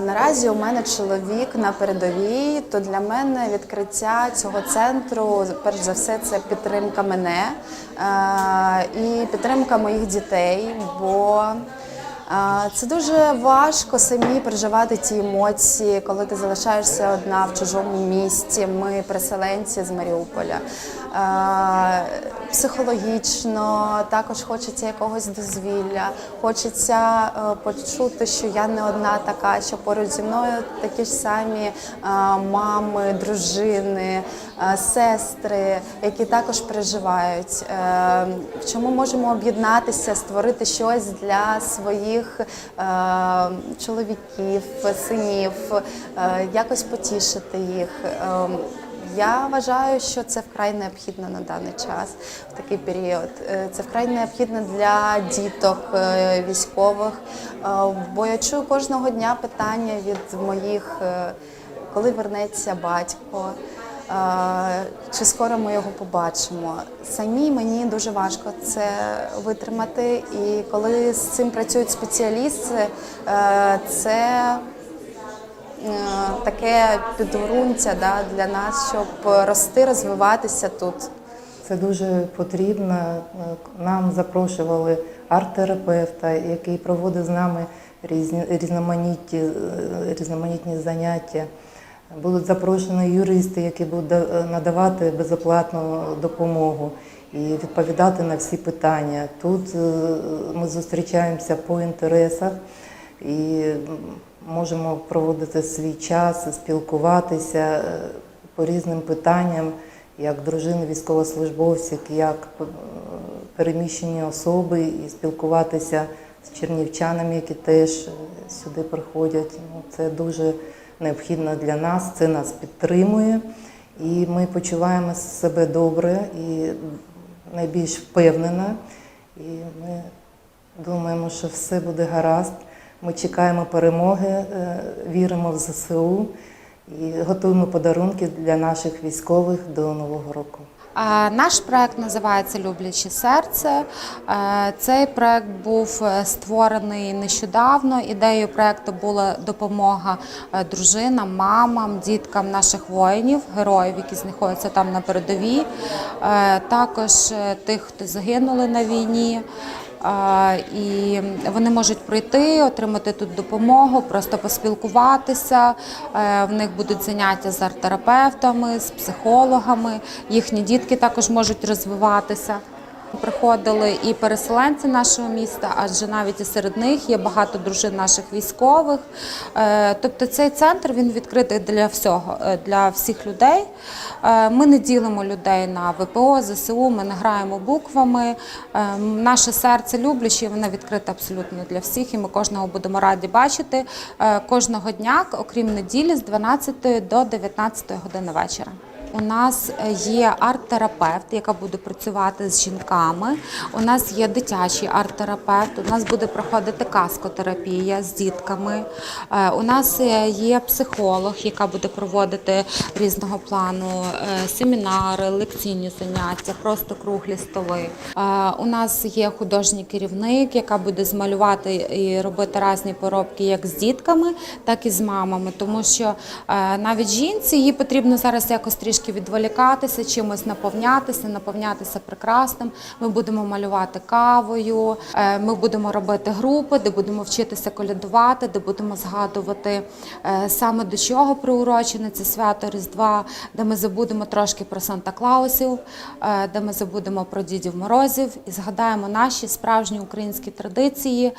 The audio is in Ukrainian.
Наразі у мене чоловік на передовій, то для мене відкриття цього центру, перш за все, це підтримка мене е, і підтримка моїх дітей, бо е, це дуже важко самі переживати ті емоції, коли ти залишаєшся одна в чужому місті. Ми переселенці з Маріуполя. Психологічно також хочеться якогось дозвілля, хочеться е, почути, що я не одна така, що поруч зі мною такі ж самі е, мами, дружини, е, сестри, які також переживають. Що ми можемо об'єднатися, створити щось для своїх чоловіків, синів, якось потішити їх. Я вважаю, що це вкрай необхідно на даний час в такий період. Е, Це вкрай необхідно для діток е, військових, Е, бо я чую кожного дня питання від моїх, коли вернеться батько. Чи скоро ми його побачимо? Самі мені дуже важко це витримати. І коли з цим працюють спеціалісти, це таке підґрунтя да, для нас, щоб рости, розвиватися тут. Це дуже потрібно. Е, Нам запрошували арт-терапевта, який проводив з нами різні, різноманітні, е, різноманітні заняття. Будуть запрошені юристи, які будуть надавати безоплатну допомогу і відповідати на всі питання. Тут е, ми зустрічаємося по інтересах і можемо проводити свій час, спілкуватися е, по різним питанням, як дружини військовослужбовців, як е, переміщені особи, і спілкуватися з чернівчанами, які теж е, сюди приходять. Ну, це дуже необхідно для нас, це нас підтримує, і ми почуваємо себе добре і найбільш впевнено. І ми думаємо, що все буде гаразд. Ми чекаємо перемоги, е, віримо в ЗСУ і готуємо подарунки для наших військових до Нового року. Наш проект називається Любляче серце. Е, Цей проект був е, створений нещодавно. Ідеєю проекту була допомога дружинам, мамам, діткам наших воїнів, героїв, які знаходяться там на передовій, також тих, хто загинули на війні. І вони можуть прийти, отримати тут допомогу, просто поспілкуватися. Е, В них будуть заняття з арт-терапевтами, з психологами. Їхні дітки також можуть розвиватися. Приходили і переселенці нашого міста, адже навіть і серед них є багато дружин наших військових. Е, Тобто цей центр він відкритий для всього, е, для всіх людей. Е, Ми не ділимо людей на ВПО, ЗСУ, ми не граємо буквами. Наше серце любляче, воно відкрите абсолютно для всіх, і ми кожного будемо раді бачити кожного дня, окрім неділі, з 12 до 19 години вечора. У нас е, є арт-терапевт, яка буде працювати з жінками. У нас є дитячий арт-терапевт. У нас буде проходити каскотерапія з дітками. Е, У нас е, є психолог, яка буде проводити різного плану семінари, лекційні заняття, просто круглі столи. У нас є художній керівник, яка буде змалювати і робити різні поробки як з дітками, так і з мамами, тому що навіть жінці їй потрібно зараз якось трішки відволікатися, чимось наповнятися, наповнятися прекрасним. Ми будемо малювати кавою, е, ми будемо робити групи, де будемо вчитися колядувати, де будемо згадувати е, саме до чого приурочене це свято Різдва, де ми забудемо трошки про Санта-Клаусів, е, де ми забудемо про Дідів Морозів і згадаємо наші справжні українські традиції.